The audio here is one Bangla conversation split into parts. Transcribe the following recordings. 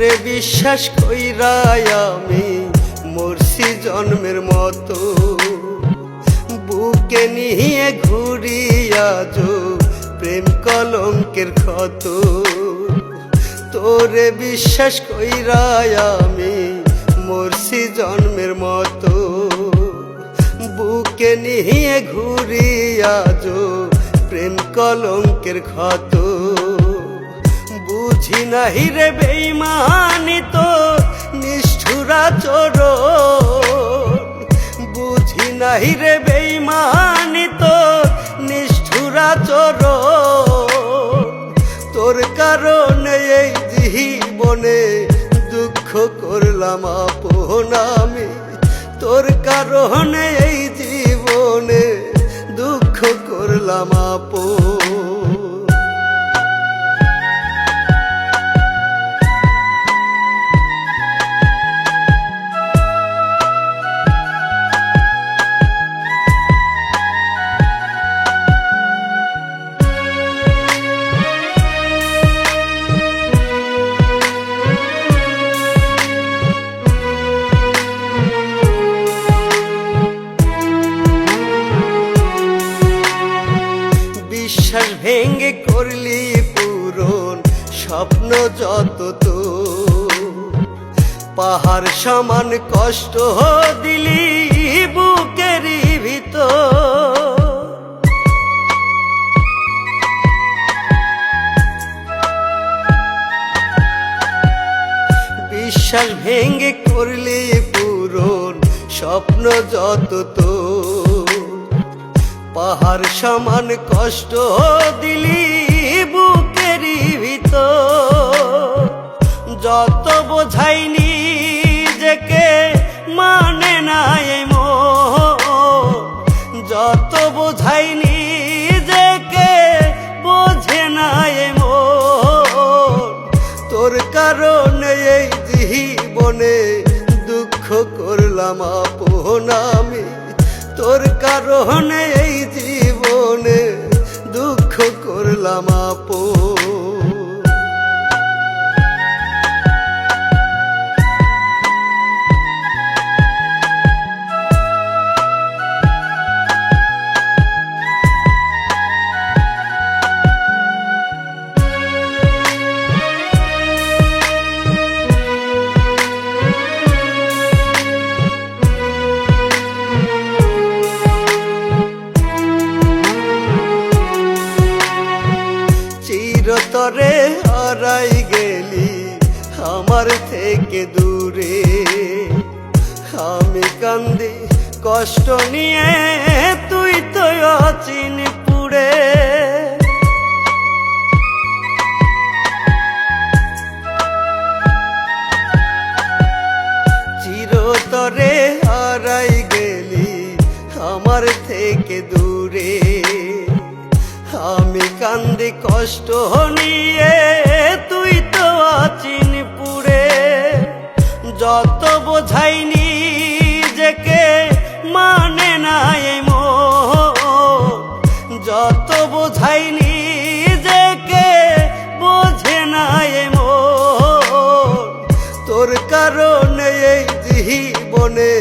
বিশ্বাস কইরাই আমি মরছি জন্মের মতো। বুকে নিয়ে ঘুরিয়া যো প্রেম কলঙ্কের ক্ষত। তোরে বিশ্বাস কইরাই আমি মরছি জন্মের মতো। বুকে নিয়ে ঘুরিয়া যো প্রেম কলঙ্কের ক্ষত। বুঝি নাহি রে বেইমানি তো নিষ্ঠুরা চোর। বুঝি নাহি রে বেইমানি তো নিষ্ঠুরা চোর। তোর কারণে এই জীবনে দুঃখ করলাম আপন আমি। তোর কারণে এই জীবনে দুঃখ করলাম আপন করলি পূরণ, স্বপ্ন যত তো পাহাড় সমান কষ্ট দিলি বুকেরই ভিতর। বিশ্বাস ভেঙ্গে করলি পূরণ, স্বপ্ন যত তো পাহাড় সমান কষ্ট দিলি বুকেরই ভিতর। যত বোঝাইনি যেকে মানে নাই মন যত বোঝাইনি যেকে বোঝে নাই মন তোর কারণে এই জীবনে দুঃখ করলাম, আপন আমি। তোর কারণে এই জীবনে দুঃখ করলাম আপন। হারাই গেলি আমার থেকে দূরে। আমি কান্দি কষ্ট নিয়ে তুই তো অচিন পুড়ে চিরতরে হারাই গেলি আমার থেকে দূরে। আমি কান্দি কষ্ট নিয়ে বোঝাইনি যেকে মানে নাই মো যত বোঝাইনি যেকে বোঝে নাই মো তোর কারণে এই জীবনে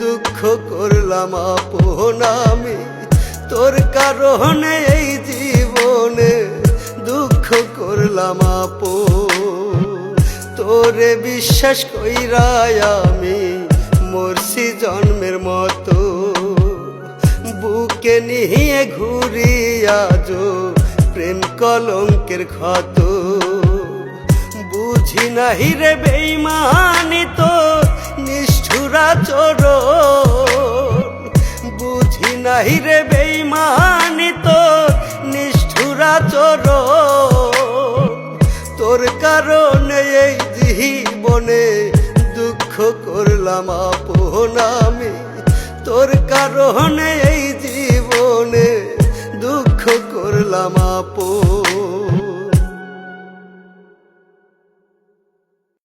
দুঃখ করলাম আপন আমি। তোর কারণে এই জীবনে দুঃখ করলাম আপন। তোরে বিশ্বাস কইরাই আমি জন্মের মতো। বুকে নিয়ে ঘুরিয়া যো প্রেম কলঙ্কের ক্ষত। বুঝি নাহি রে বেইমানি তো নিষ্ঠুরা চোর। বুঝি নাহি রে বেইমানি তো নিষ্ঠুরা চোর। তোর কারণে এই জীবনে করলাম আপন আমি। তোর কারণে এই জীবনে দুঃখ করলাম আপন